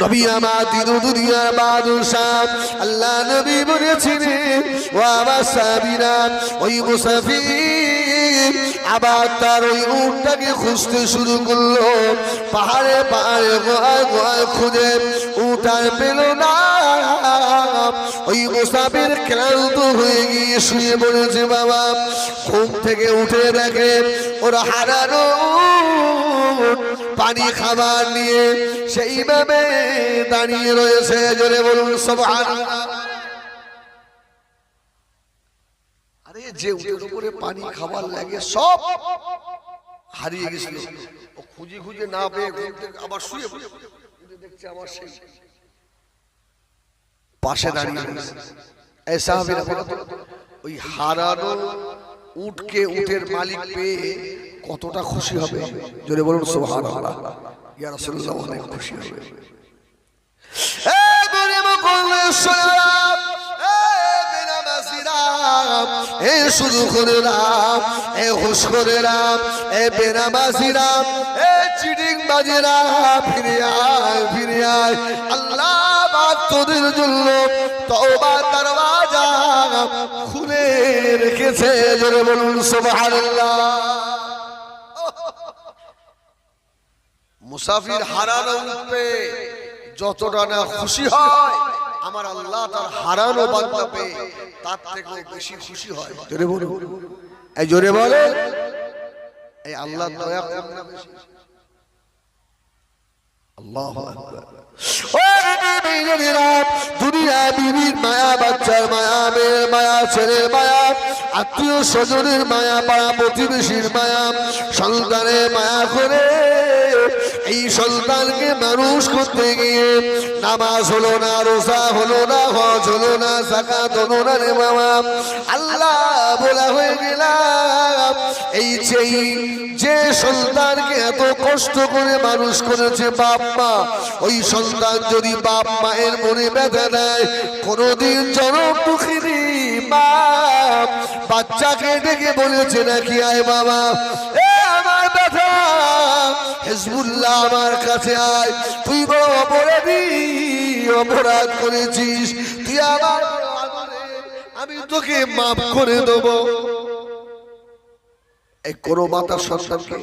নবী আমার দিদু দুনিয়ার বাদশাহ। আল্লাহ নবী বলেছিলেন, ও আমার সাবিরা ওই মুসাফির আবার তার ওই উটটাকে খুঁজতে শুরু করল। পাহাড়ে পাহাড়ে গোয়ায় গোয়ায় খুঁজে উঠার পেল না। ওই মুসাফির ক্লান্ত হয়ে গিয়ে শুয়ে পড়েছে বাবা। ঘুম থেকে উঠে দেখে ওরা হারানো পানি খাবার নিয়ে সেইভাবে দাঁড়িয়ে রয়েছে। জোরে বলুন সব যে উটের উপরে পানি খাবার লাগে, সব হারিয়ে গেছিল। খুঁজে খুঁজে না পেয়ে আবার শুয়ে দেখছে আমার সেই পাশে দাঁড়িয়ে। এই সাহাবীরা ওই হারানো উটকে উটের মালিক পেয়ে কতটা খুশি হবে? জোরে বলুন সুবহানাল্লাহ। ইয়া রাসূলুল্লাহ অনেক খুশি হবে। এ কলেশ্বরা এ বেনামাজিরা এ শুধু করেরা এ হুশ করেরা এ চিটিং বাজেরা ফিরে আয় ফিরে আয়। আল্লাহ তোদের জন্য তওবা দরওয়াজা খুলে রেখেছে, জোরে বলুন সুবহানাল্লাহ। মুসাফির হারানো উঠবে যতটা না খুশি হয়, আমার আল্লাহ তার হারানো বান্দা পেয়ে তার থেকেও বেশি খুশি হয়। জোরে বলুন। এই জোরে বলে এই আল্লাহ দয়া কম না বেশি। মায়া, বাচ্চার মায়া, মেয়ের মায়া, ছেলের মায়া আত্মীয় স্বজনের মায়া পাড়া প্রতিবেশীর মায়া, সন্তানের মায়া করে এই সন্তানকে মানুষ করতে গিয়ে নামাজ হলো না, রোজা হলো না, হজ হলো না জাকাত হলো না রে বাবা। আল্লাহ বলা হয়ে গেলাম, এই যেই যে সন্তানকে এত কষ্ট করে মানুষ করেছে বাপ মা, ওই সন্তান যদি বাপ মায়ের মনে ব্যথা দেয়, কোনোদিন জনম দুঃখিনী মা বাচ্চাকে ডেকে বলেছে নাকি, আয় বাবা। এ আমার ব্যথা। হেজবুল্লাহ আমার কাছে আয়। তুই বড় অপরাধী অপরাধ করেছিস। তুই আমার আমি তোকে মাফ করে দেবো। এই কোন মাতার সন্তানকে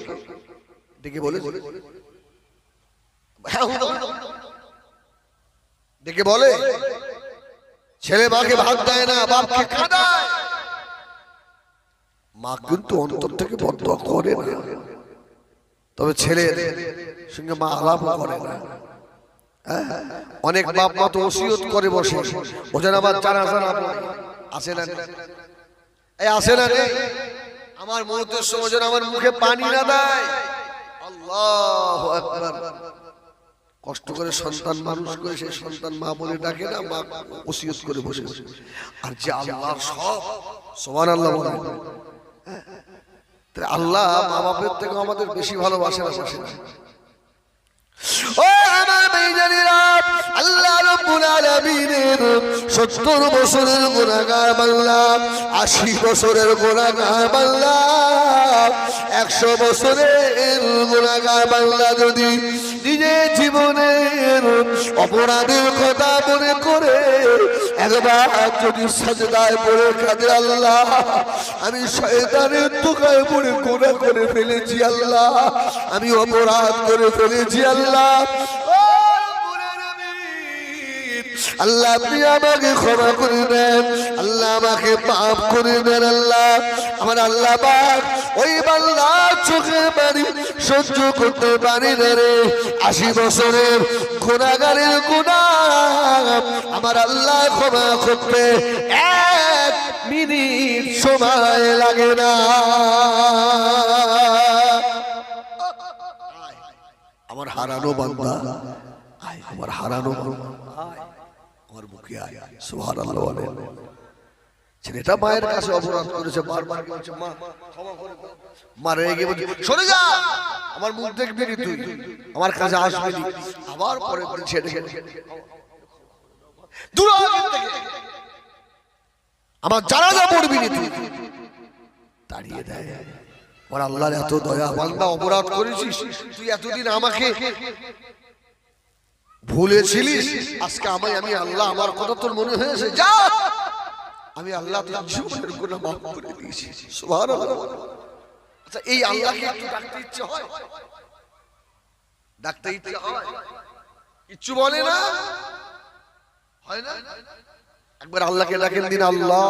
ডেকে বলে হ্যাঁ। ডেকে বলে, ছেলে মাকে ভাগ দেয় না, বাপকে কাঁদায় মা কিন্তু অন্তর থেকে বদ্ধ করে না। তবে ছেলের সঙ্গে মা আলাপ করে না। হ্যাঁ? অনেক বাপ মা তো ওসিয়ত করে বসে। ওজন আবার জানা জানা আসে না এই আসে না নেই আমার মুহূর্তের সময় যেন আমার মুখে পানি না দেয়। কষ্ট করে সন্তান মানুষ করে সেই সন্তান মা বলে ডাকে না, মা ওসিয়ত করে বসে। বসে। আর যে আল্লাহ সব সমান আল্লাহ বলে। আল্লাহ মা বাপের থেকে আমাদের বেশি ভালোবাসে না বাসে ও আমার বেজানিরা আল্লাহ রব্বুল আলামিনের 70 বছরের গুনাহগার বান্দা 80 বছরের গুনাহগার বান্দা 100 বছরের গুনাহগার বান্দা যদি নিজের জীবনের অপরাধের কথা মনে করে একবার যদি সাজদায় পড়ে কাজে আল্লাহ, আমি শয়তানের দোকায় পড়ে গুনাহ করে ফেলেছি আল্লাহ। আমি অপরাধ করে ফেলেছি আল্লাহ। আল্লাহ, আপনি আমাকে ক্ষমা করে দেন। আল্লাহ আমাকে পাপ করে দেন, আল্লাহ। আমার আল্লাহ পাক ওই বাল্লা চোখের বাড়ি সহ্য করতে পারি না রে। আশি বছরের গুণাগারের গুণা আমার আল্লাহ ক্ষমা করতে এক মিনিট সময় লাগে না। আমার হারানো বান্দা, আমার হারানো আয় আমার মুখে আয়। ছেলেটা মায়ের কাছে অপরাধ করেছে, বারবার বলছে, মা, ক্ষমা করে বলছে, সরে যা। আমার মুখ দেখবি নি তুই? আমার কাছে আসবি আবার পরে দিন ছেড়ে দূর। আমার জানাজা পড়বি নি তুই? দাঁড়িয়ে দেয়। আমার আল্লাহর এত দয়া, বান্দা, অপরাধ করেছিস? তুই এতদিন আমাকে ভুলেছিলিস? আজকে আমায় আমি আল্লাহ, আমার কথা তোর মনে হয়েছে? যা! আমি আল্লাহ তোর জীবনের মাফ করে দিয়েছি। আচ্ছা এই আল্লাহকে একটু ডাকতে ইচ্ছে হয়? ডাকতে ইচ্ছে হয়? কিচ্ছু বলে না? হয় না? একবার আল্লাহকে ডাকেন দিন, আল্লাহ।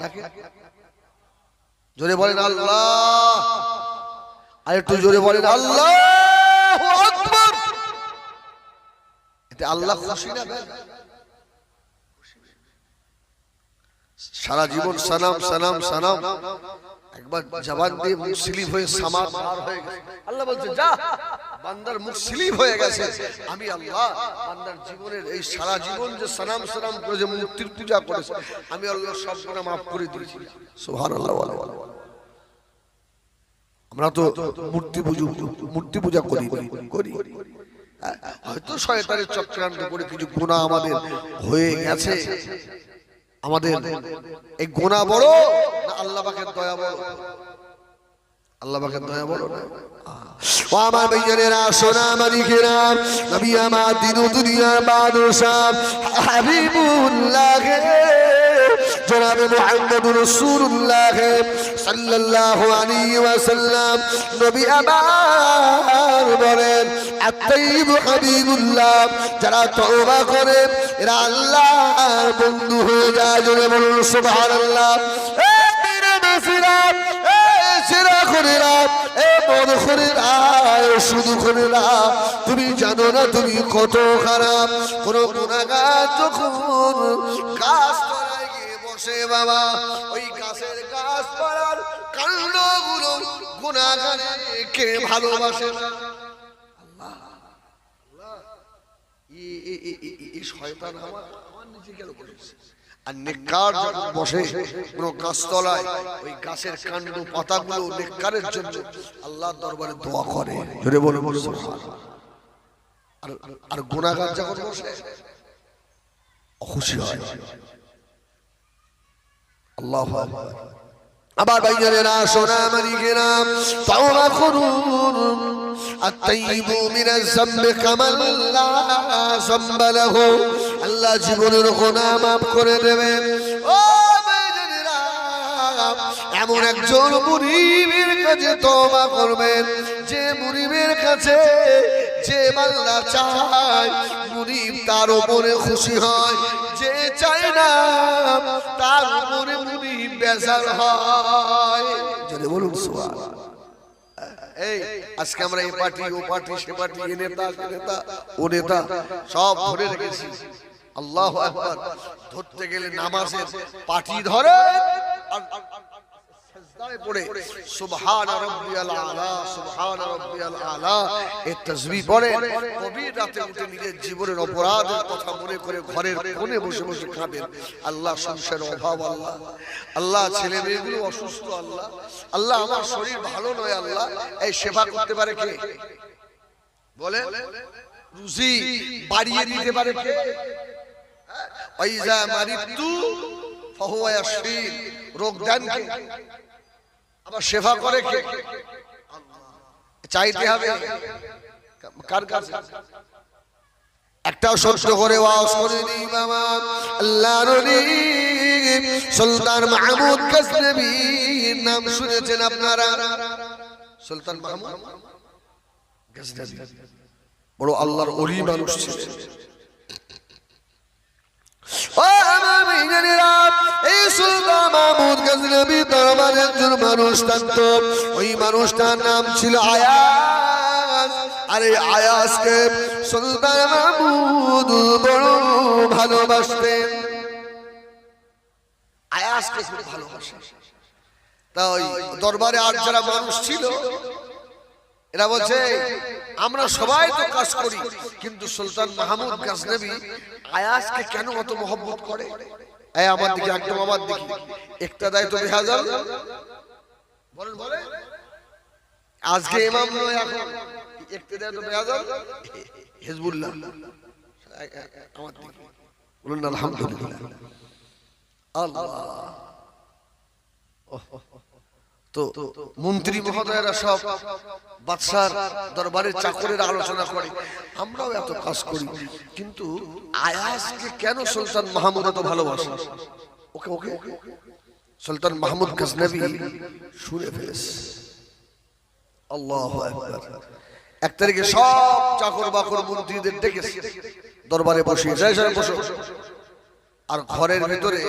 ডাকেন। জোরে বলেন, আল্লাহ। আর একটু জোরে বলেন, আল্লাহ। আল্লাহ খুশি না সারা জীবন সানাম সানাম সানাম একবার জবান দিয়ে মুখ স্লিপ হয়ে সামার হয়ে গেছে। আল্লাহ বলছে, যা, বান্দার মুখ স্লিপ হয়ে গেছে। আমি আল্লাহ, বান্দার জীবনের এই সারা জীবন যে সানাম সানাম করে যে মূর্তির পূজা করেছে, আমি আল্লাহ সব গুনাহ মাফ করে দিয়েছি। সুবহানাল্লাহ বলো। আমরা তো মূর্তি পুজো, মূর্তি পূজা করি করি। হয়তো শয়তানের চক্রান্ত করে কিছু গুণা আমাদের হয়ে গেছে। আমাদের এই গোনা বড়? না আল্লাহ পাকের দয়া বড়। আল্লাহ পাকের দয়া বড় না? ও আমার ভাইজানেরা সোনা মালিকেরা নবী আমার দিন দুনিয়ার বাদশাহ হাবিবুল্লাহ জনাবে মুহাম্মদ রাসূলুল্লাহ সাল্লাল্লাহু আলাইহি ওয়াসাল্লাম। নবী আমার বলেন, আত্তাইব হাবিবুল্লাহ। যারা তওবা করে, এরা আল্লাহর বন্ধু হয়ে যায়। জোরে বলুন, সুবহানাল্লাহ। এ বীরে বেসিরা এ সেরা খরিরা এ খরিরা এ শুধু খরিরা তুমি জানো না, তুমি কত খারাপ। কোন গুনাহগার যখন গিয়ে বসে বাবা। ওই গাছের গাছ পাড়ার কাণ্ডগুলো গুনাহগারে কে ভালোবাসে আর যখন বসে ওই গাছের কাণ্ড পাতাগুলো দরবারে করে। বলে আর গুনাহগার যখন বসে হয়। আল্লাহ আবার ভাইজানেরা সোনা মালিকেরা তাওবা করুন الطيب من الذنب كمن لا ذنب له আল্লাহ জীবনের গুনাহ মাফ করে দেবেন ও ভাইজানেরা এমন একজন মুনিবের কাছে তওবা করবেন যে মুনিবের কাছে যে বান্দা চায় মুনিব তার উপরে খুশি হয় যে চায় না তার উপরে মুনিব বেজার হয়। যদি বলুন সুবহান। এই আজকে আমরা এই পার্টি ও পার্টি সে পার্টি এ নেতা সে নেতা ও নেতা সব ধরে রেখেছি। আল্লাহ আকবার। ধরতে গেলে নামাজের পার্টি ধরে আর সেজদায় পড়ে, সুবহান রাব্বিয়াল আলা, সুবহান রাব্বিয়াল আলা। এই তাসবিহ পড়ে, গভীর রাতে উঠে নিজের জীবনের অপরাধের কথা মনে করে ঘরের কোণে বসে বসে খাবেন। আল্লাহ সংসারের অভাব আল্লাহ। আল্লাহ ছেলে মেয়েগুলো অসুস্থ আল্লাহ। আল্লাহ আমার শরীর ভালো নয় আল্লাহ। এই সেবা করতে পারে কে? বলে, রুজি বাড়িয়ে দিতে পারে কে? ওয়াইজা মারিতু, ফাহুয়া ইয়াশফিন রোগ দেন আবার সেবা করে কে? চাইতে হবে। কার কাছে? একটা সত্য করে ওয়াজ করে নি বাবা আল্লাহ সুলতান মাহমুদ গজনবী নাম শুনেছেন আপনারা? সুলতান মাহমুদ বড় আল্লাহর ওলি মানুষ ছিলেন। মানুষ থাকতো। ওই মানুষটার নাম ছিল আয়াস। আরে আয়াসকে সুলতান মাহমুদ বড় ভালোবাসতেন। আয়াসকে খুব তা ওই দরবারে আর যারা মানুষ ছিল, এরা বলছে, আমরা সবাই তো কাজ করি, কিন্তু সুলতান মাহমুদ গাজনবী আয়াসকে কেন অত মহব্বত করে? এই আমার দিকে একদম আমার দিকে। একটা দেয় তো বেহাজাল বলেন বলেন। আজকে ইমাম নয় এখন একটা দেয় তো বেহাজাল হিজবুল্লাহ। আমার দিকে। বলুন আলহামদুলিল্লাহ। আল্লাহ। ওহ, তো মন্ত্রী মহোদয়েরা সব বাদশার দরবারে চাকরের আলোচনা করে। আমরাও এত কাজ করি। কিন্তু আয়াসকে কেন সুলতান মাহমুদ এত ভালোবাসে? ওকে ওকে সুলতান মাহমুদ গজনবী শুনে ফেলেছে। আল্লাহ এক তারিখে সব চাকর বাকর মন্ত্রীদের ডেকেছে। দরবারে বসিয়ে বসো। আর ঘরের ভিতরে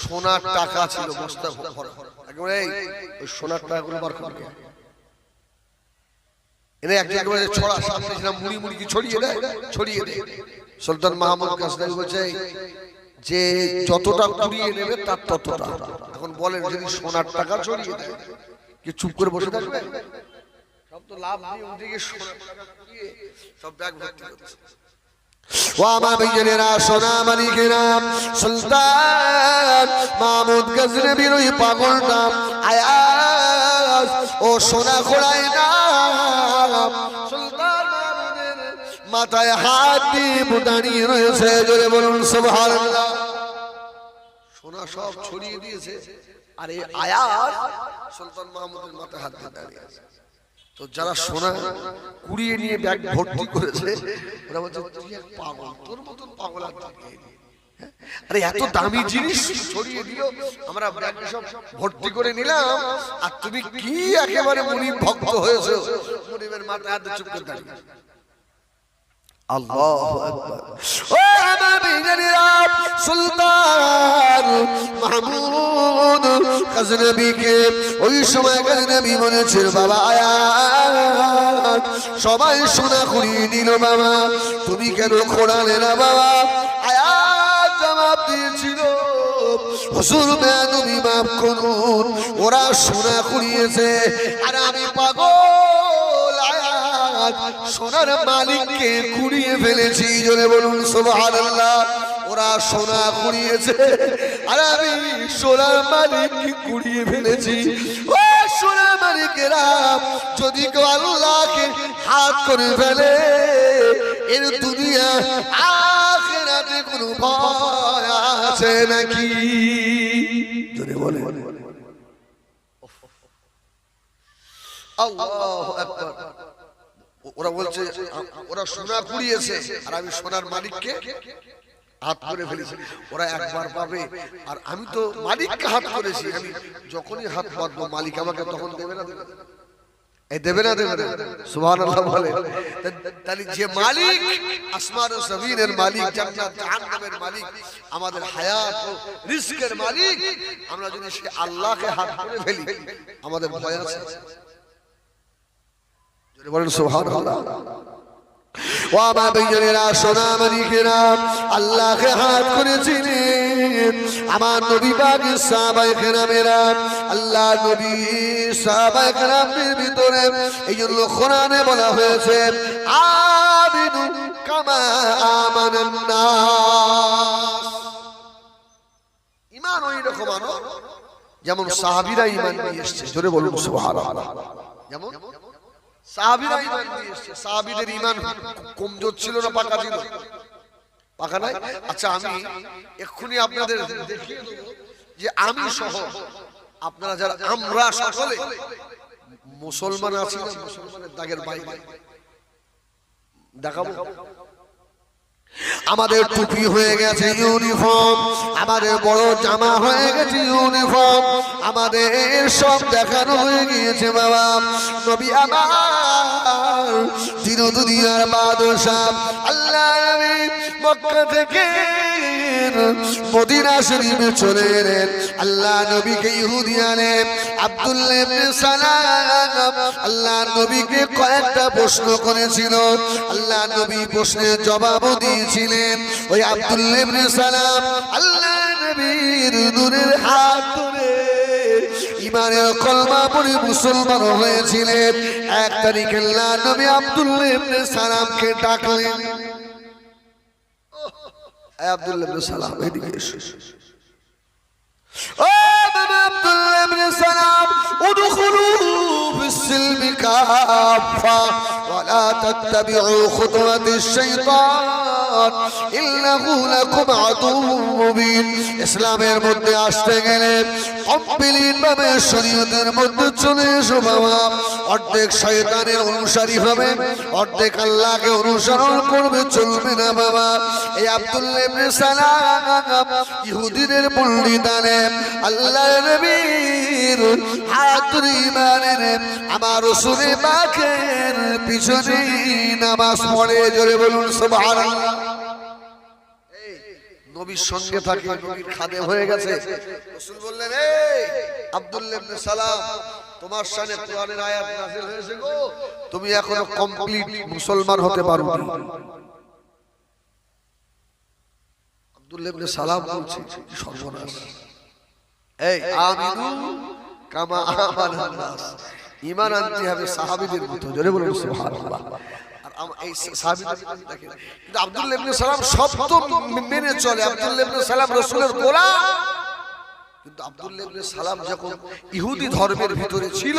সোনার টাকা ছিল বস্তা ভরা। একেবারে ওই সোনার টাকাগুলো বার করবে। এনে একজন ছড়া সামনে ছিলাম মুড়ি মুড়ি কি ছড়িয়ে দেয় ছড়িয়ে দেয় সুলতান মাহমুদ কাসদাই বলছে যে যতটা কুড়িয়ে নেবে তার ততটা। এখন বলেন যদি সোনার টাকা ছড়িয়ে দেয় কি চুপ করে বসে থাকবে? সব তো লাভ ব্যাগ ভর্তি করছে। ও আমার ভাইজানেরা সোনা মালিকেরা সুলতান মাহমুদ গজনবীর ওই পাগলটা, আয়াস ও সোনা খোড়াই না সুলতান মাথায় হাত দিয়ে দাঁড়িয়ে রয়েছে, জোরে বলুন, সুবহানাল্লাহ। সোনা সব ছড়িয়ে দিয়েছে, আর এই সুলতান মাহমুদের মাথায় হাত দিয়ে দাঁড়িয়ে আছে। তো যারা সোনা কুড়িয়ে নিয়ে ব্যাগ ভর্তি করেছে ওরা বলছে তুই এক পাগল তোর মতন পাগল আর থাকে হ্যাঁ? আরে এত দামি জিনিস ছড়িয়ে দিও আমরা ব্যাগে সব ভর্তি করে নিলাম আর তুমি কি একেবারে মুনিব ভক্ত হয়েছো? মুনিবের মাথায় হাতে চুপ করে দাঁড়িয়ে আল্লাহ ও আমার সুলতান মাহমুদ। গজনবীকে ওই সময় গজনবী বলেছে বাবা আয়াত সবাই সোনা কুড়িয়ে নিল, বাবা। তুমি কেন খোড়ালে না, বাবা? আয়াত জবাব দিয়েছিল, হুজুর তুমি মাফ করুন, ওরা সোনা কুড়িয়েছে আর আমি পাগল সোনার মালিককে কুড়িয়ে ফেলেছি। জোরে বলুন, সুবহানাল্লাহ। ওরা সোনা কুড়িয়েছে, আর আমি সোনার মালিককে কুড়িয়ে ফেলেছি। ও সোনার মালিকেরা, যদি কেউ আল্লাহকে হাত করে ফেলে, এর দুনিয়া আখেরাতে কোনো ভয় আছে নাকি? জোরে বলে ওরা বলছে ওরা সোনা কুড়িয়েছে, আর আমি সোনার মালিককে হাত করে ফেলেছি। ওরা একবার পাবে। আর আমি তো মালিককে হাত করেছি। আমি যখনই হাত পাতবো মালিক আমাকে তখন দেবে না দেবে এই দেবে না। দেবে না সুবহানাল্লাহ বলে। তাহলে যে মালিক আসমান ও জমিনের মালিক জান্নাত জাহান্নামের মালিক আমাদের হায়াত ও রিজকের মালিক। আমরা যদি সে আল্লাহকে হাত করে ফেলি আমাদের ভয় আছে। জোরে বলেন সুবহানাল্লাহ। ও আমার সোনা মালিকেরা আল্লাহকে হাত করেছিলেন আমার নবী কেরামেরা আল্লাহ নবী ভিতরে এই কোরআনে বলা হয়েছে, আমিনু কামা আমানান নাস ওই রকম আনো, যেমন সাহাবীরা ইমান নিয়ে এসেছে। জোরে বলুন, সুবহানাল্লাহ। যেমন সাহাবীরা ইমান নিয়ে এসেছে। সাহাবীদের ইমান কমজোর ছিল না পাকা ছিল? পাকা নাই? আচ্ছা আমি এক্ষুনি আপনাদের দেখিয়ে দেবো যে আমি সহ আপনারা যারা আমরা সকলে মুসলমান আছি না মুসলমানের দাগের বাইরে। দেখাবো? আমাদের টুপি হয়ে গেছে ইউনিফর্ম আমাদের বড় জামা হয়ে গেছে ইউনিফর্ম আমাদের সব দেখানো হয়ে গিয়েছে বাবা। নবী আমার দিন দুনিয়ার বাদশাহ আল্লাহ নবী মক্কা থেকে মদিনা শরীফে চলে এলেন। আল্লাহ নবীকে ইহুদি আনেন আব্দুল্লাহ ইবনে সালাম আল্লাহ নবীকে কয়েকটা প্রশ্ন করেছিল। আল্লাহ নবী প্রশ্নের জবাবও দিয়েছিলেন ওই আব্দুল্লাহ সালাম আল্লাহ নবীর নূরের হাত ধরে ইমানের কলমা পড়ে মুসলমান হয়েছিলেন। এক তারিখে আল্লাহ নবী আব্দুল্লাহ ইবনে সালামকে ডাকলেন। আব্দুল্লাহ সালাম, এদিকে এসো। ابن سلام ادخلوا في السلم كافة ولا تتبعوا خطوة الشيطان إنه لكم عدو مبين. ইসলামের মধ্যে আসতে গেলে কমপ্লিট ভাবে শরীয়তের মধ্যে চলে এসো বাবা। অর্ধেক শয়তানের অনুসারী হবে, অর্ধেক আল্লাহকে অনুসরণ করবে, চলবে না বাবা। এই আব্দুল্লাহ সালাম ইহুদিদের পণ্ডিতানে আল্লাহর নবীর ইমানের, আমার পাখের পিছনে নামাজ পড়ে, জোরে বলুন সুবহানাল্লাহ। নবীর সঙ্গে থাকে, নবীর খাদে হয়ে গেছে। রাসূল বললেন, এই আব্দুল্লাহ ইবনে সালাম, তোমার সামনে কোরআনের আয়াত নাযিল হয়েছে গো। তুমি এখনও কমপ্লিট মুসলমান হতে পারো না আব্দুল্লাহ ইবনে সালাম বলছে, সর্বনাশ। এই আমিনু কামা আমানান নাস ঈমান আনতে হবে সাহাবীদের মতো। জোরে বলুন, সুবহানাল্লাহ। এই সাহাবীদের দেখেন। কিন্তু আব্দুল্লাহ ইবনে সালাম সব তো মেনে চলে। ইবনে সালাম রাসূলের গোলাম। কিন্তু ইবনে সালাম যখন ইহুদি ধর্মের ভিতরে ছিল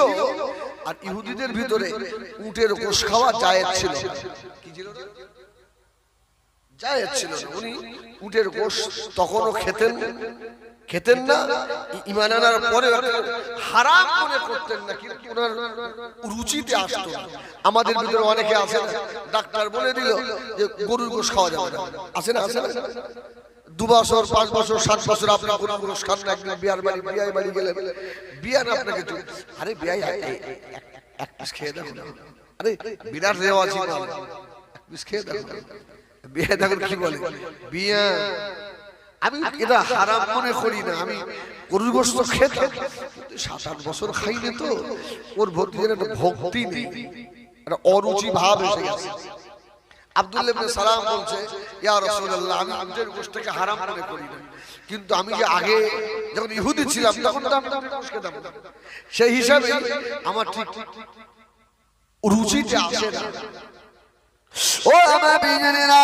আর ইহুদিদের ভিতরে উটের গোশ খাওয়া জায়েজ ছিল কি ছিল জায়েজ ছিল উনি উটের গোশ তখনও খেতেন। খেতেন না, ই- ঈমান আনার পরে হারাম মনে করতেন না, কিন্তু ওনার রুচিতে আসতো আমাদের ভিতরে অনেকে আছে, ডাক্তার বলে দিল যে গরুর গোশ খাওয়া যাবে না। আছে না? আছে না? দু বছর, পাঁচ বছর, সাত বছর আপনি গরুর গোশ খান না, একদিন বিয়ার বাড়ি বিয়ায় বাড়ি গেলেন। বিয়ার আপনাকে আরে বিয়াই এক পিস খেয়ে দেখো আরে বিরাট মাল এক পিস খেয়ে দেখো বিয়ে দেখুন কি বলে? বিয়া আমি এটা হারাম মনে করি না আমি গরুর গোস্ত কিন্তু সাত আট বছর খাইনি তো ওর যেন একটা ভক্তি নেই। একটা অরুচি ভাব এসে গেছে। আব্দুল্লাহ সালাম বলছে ইয়া আমি হারাম মনে করি না। কিন্তু আমি যে আগে যখন ইহুদি ছিলাম তখন। সেই হিসাবে আমার ঠিক রুচিতে আসে না। ও আমার বিজনেরা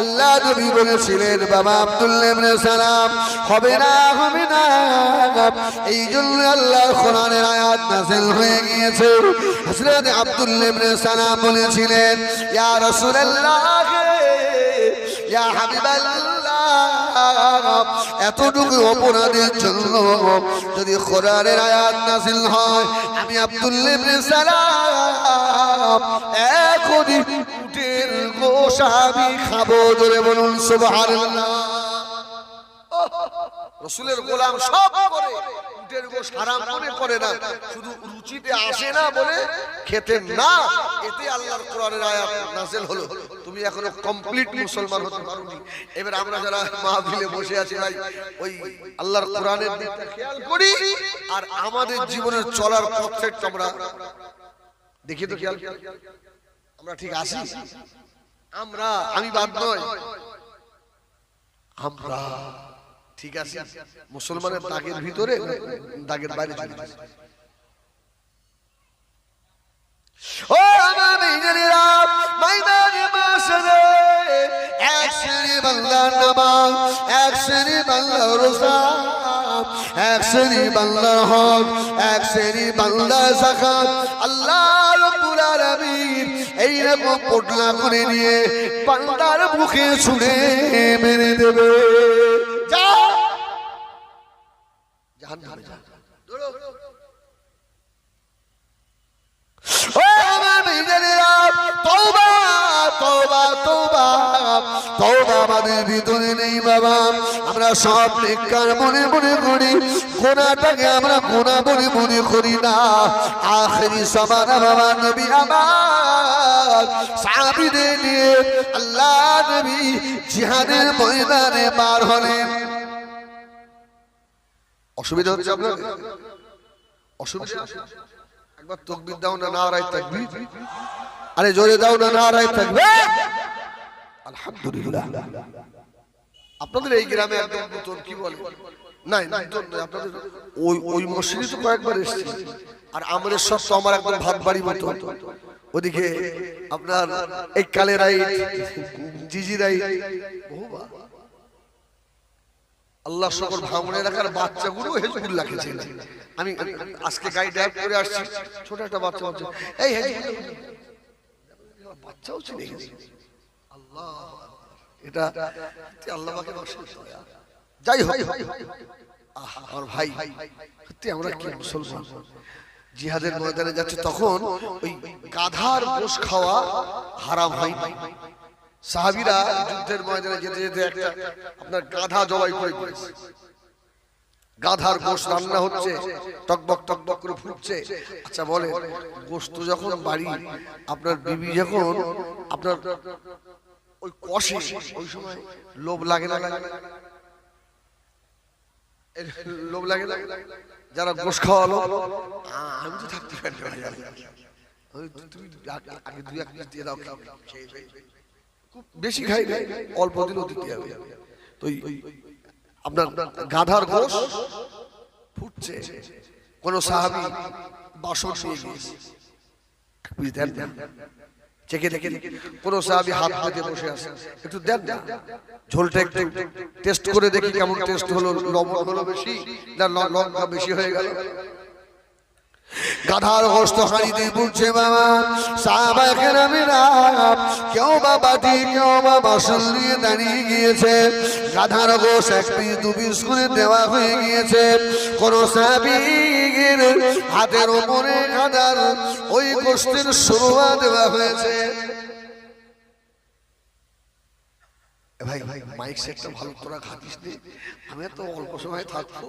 আল্লাহ নবী বলেছিলেন, বাবা আব্দুল্লাহ ইবনে সালাম, হবে না হবে না। এই জন্য আল্লাহ কোরআনের আয়াত নাযিল হয়ে গিয়েছে। হযরত আব্দুল্লাহ ইবনে সালাম বলেছিলেন, ইয়া রাসূলুল্লাহ, ইয়া হাবিবাল্লাহ, এতটুকু অপরাধের জন্য যদি কোরআনের আয়াত নাযিল হয়, আমি আব্দুল্লাহ ইবনে সালাম এখনই উটের গোশ খাব জোরে বলুন রসুলের গোলাম সব করে রুচিতে আসে না বলে খেতেন না, এতে আল্লাহর নাযিল হলো। তুমি এখনও কমপ্লিট মুসলমান হতে পারোনি। এবার আমরা যারা মাহফিলে বসে আছি ভাই, ওই আল্লাহর কোরআনের খেয়াল করি, আর আমাদের জীবনের চলার পথে আমরা দেখি তো খেয়াল আমরা ঠিক আছি? আমরা আমি বাদ নয় আমরা ঠিক আছে। মুসলমানের দাগের ভিতরে দাগের বাইরে চলে যাচ্ছে। ও আমার মেয়েরা ময়দানে মাসরে এক শ্রেণি বাংলার নামাজ এক শ্রেণি বাংলার রোজা এক শ্রেণি বাংলার হক এক শ্রেণি বাংলার জাকাত আল্লাহ এই রকম পটলা করে নিয়ে বান্দার মুখে ছুড়ে মেরে দেবে। যা। তওবা আমাদের ভিতরে নেই বাবা। আমরা সব নেককার মনে মনে করি গোনাটাকে আমরা গোনা মনে মনে করি না। আখেরি সমানা বাবা নবী আমার। সাহাবীদের নিয়ে আল্লাহ নবী জিহাদের ময়দানে পার হলেন। অসুবিধা হচ্ছে আপনার অসুবিধা? একবার তকবির দাও না নারায় তাকবীর আরে জোরে দাও না নারায় তাকবীর আলহামদুলিল্লাহ। আপনাদের এই গ্রামে একদম নতুন, কি বলে? নাই, নতুন আপনাদের ওই ওই মসজিদে তো কয়েকবার এসেছি। আর আমাদের সব তো আমার একদম ভাত বাড়ি মতো। ওদিকে আপনার এই কালে রাই জিজি রাই আল্লাহ সকল ভাঙনে রাখার বাচ্চাগুলো হেজবুল্লাহ খেয়েছে আমি আজকে গাড়ি ড্রাইভ করে আসছি, ছোট একটা বাচ্চা বাচ্চা এই হেজবুল্লাহ, বাচ্চাও আল্লাহ জিহাদের ময়দানে যাচ্ছে তখন ওই গাধার গোশ খাওয়া হারাম হয় সাহাবিরা যুদ্ধের ময়দানে যেতে যেতে একটা আপনার গাধা জবাই করে গাধার গোশ রান্না হচ্ছে, টকবক টকবক করে ফুটছে। আচ্ছা বলে গোস্ত যখন বাড়ি, আপনার বিবি যখন আপনার ওই কষে, ওই সময় লোভ লাগে না? লোভ লাগে না। যারা গোশ খাওয়ালো, আমি তো থাকতে পারি তুমি আগে- দুই এক পিস দিয়ে দাও। খুব বেশি খাই না, অল্প দিনও দিতে হবে। তো আপনার গাধার গোশ ফুটছে। কোন সাহাবি বাসন নিয়ে গিয়েছে। বুঝ দেন দেন। চেকে দেখে। কোন সাহাবি হাত পেতে বসে আছে। একটু দেখ না। ঝোলটা একটু টেস্ট করে দেখি কেমন টেস্ট হলো। লবণ হলো বেশি? না লঙ্কা বেশি হয়ে গেল। গাধার হস্ত হাঁড়িতে বুঝছে বাবা সাহাবা কেরামেরা, কেউ বা বাটি, কেউ বা বাসন নিয়ে দাঁড়িয়ে গিয়েছে। গাধার গোস এক পিস, দু পিস করে দেওয়া হয়ে গিয়েছে। কোন সাহাবীর হাতের ওপরে গাধার ওই গোষ্ঠীর শুরুয়া দেওয়া হয়েছে। ভাই ভাই, মাইক সেটটা ভালো, তোরা খাতিস আমি তো অল্প সময় থাকব।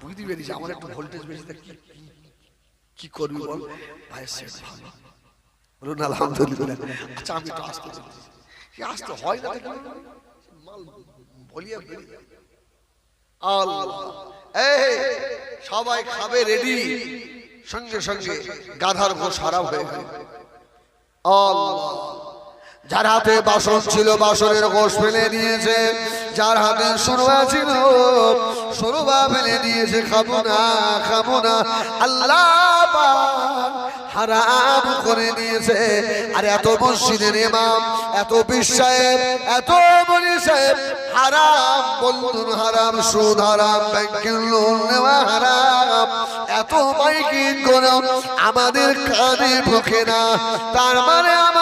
বুঝতে পেরেছি, আমার একটু ভোল্টেজ বেশি, তা কি? কি করবি বল? ভাই সেট ভালো। বলুন আলহামদুলিল্লাহ আচ্ছা আমি তো আসতে কি আসতে হয় না মাল বলিয়া বেরিয়ে আল্লাহ এই সবাই খাবে রেডি। সঙ্গে সঙ্গে গাধার ঘোষ হারাম হয়ে গেল। আল্লাহ যার হাতে বাসন ছিল, বাসনের গোশ ফেলে দিয়েছে যার হাতে সুরবা ছিল সুরবা ফেলে দিয়েছে খাব না খাব না। আল্লাহ হারাম করে দিয়েছে। আর এত মসজিদের ইমাম, এত বিশ্বায়েব এত বলি সাহেব, হারাম বন্ধুর হারাম, সুদ হারাম, ব্যাংকের লোন নেওয়া হারাম। এত মাইকিং করে আমাদের কানে ঢোকে না। তার মানে আমাদের কানে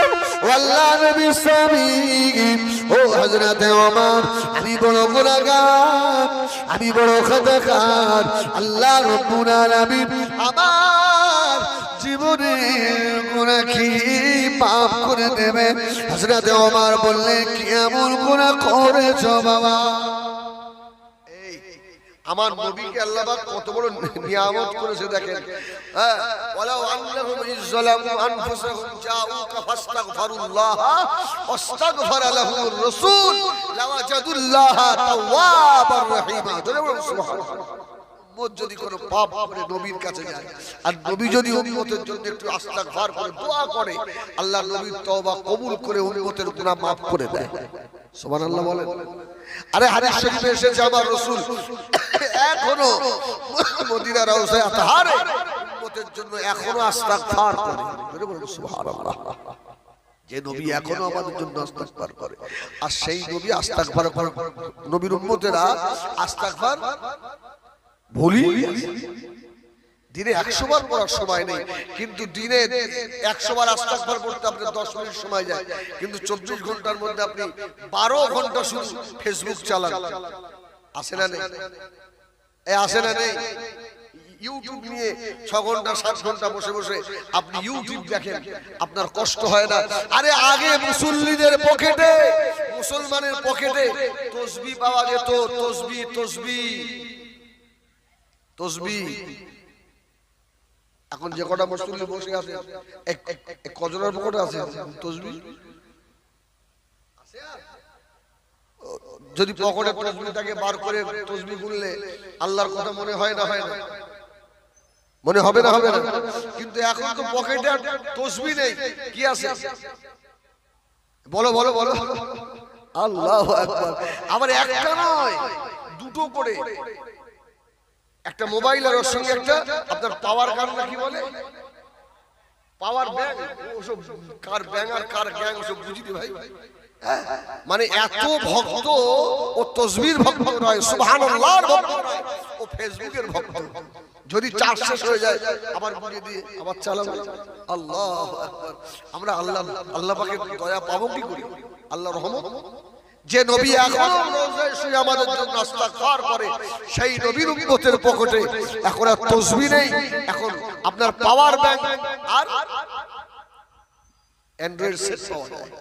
আল্লাহ নবী স্বামী। ও হযরতে ওমর, আমি বড় গুনাহগার, আমি বড় খাতাকার আল্লাহ রব্বুল আলামিন আমার জীবনের গুনাহ কি মাফ করে দেবে হযরতে ওমর বললেন কি এমন গুনাহ করেছ বাবা? আমার নবীকে আল্লাহ কত বড় নিয়ামত করেছে দেখেন। হ্যাঁ নবীর কাছে যায়, আর যদি জন্য একটু দোয়া করে, আল্লাহ নবীর তওবা কবুল করে উম্মতের গুনাহ মাফ করে দেয়। সুবহানাল্লাহ বলেন। আরে হাদিস শরীফে এসেছে আমার রাসূল। এখনও মদিনা আতহারে উম্মতের জন্য এখনও আস্তাগফার করে। বলে সুবহানাল্লাহ। যে নবী এখনও আমাদের জন্য আস্তাগফার করে। আর সেই নবী আস্তাগফার করে নবীর উম্মতেরা আস্তাগফার ভুলি দিনে একশো বার পড়ার সময় নেই, কিন্তু দিনে একশো বার আস্তাকবার করতে আপনার দশ মিনিট সময় যায়। কিন্তু চব্বিশ ঘণ্টার মধ্যে আপনি বারো ঘণ্টা শুধু ফেসবুক চালান। আসে না নেই? এ আসে না নেই? ইউটিউব নিয়ে ছ ঘণ্টা, সাত ঘণ্টা বসে বসে আপনি ইউটিউব দেখেন, আপনার কষ্ট হয় না। আরে আগে মুসল্লিদের পকেটে, মুসলমানের পকেটে তসবি পাওয়া যেত, তসবি তসবি তসবি। এখন যে কটা মুসল্লি বসে আছে কজনের পকেটে আছে, তসবি? যদি পকেটে তসবিটাকে বার করে তসবি গুনলে আল্লাহর কথা মনে হয় না হয় না? মনে হবে না হবে না? কিন্তু এখন তো পকেটে তসবি নেই, কি আছে? বলো বলো বলো। আল্লাহ আবার একটা নয়, দুটো করে। একটা মোবাইল আর ওর সঙ্গে একটা আপনার পাওয়ার গান না কি বলে? পাওয়ার ব্যাংক ওসব কার ব্যাং আর কার গ্যাং ওসব বুঝিনি ভাই। হ্যাঁ, মানে এত ভক্ত ও তসবির ভক্ত নয় সুবহানাল্লাহর ভক্ত ও ফেসবুকের ভক্ত। যদি চার্জ শেষ হয়ে যায় আবার বুঝিয়ে দিয়ে আবার চালাবো আল্লাহ। আমরা আল্লাহ আল্লাহ পাকের দয়া পাবো কি করি? আল্লাহ রহমত? যে নবী এখন শুয়ে আমাদের জন্য ইস্তেগফার করে সেই নবীর উম্মতের পকেটে এখন আর তসবি নেই। এখন আপনার পাওয়ার ব্যাংক আর অ্যান্ড্রয়েড সেট পাওয়া যায়।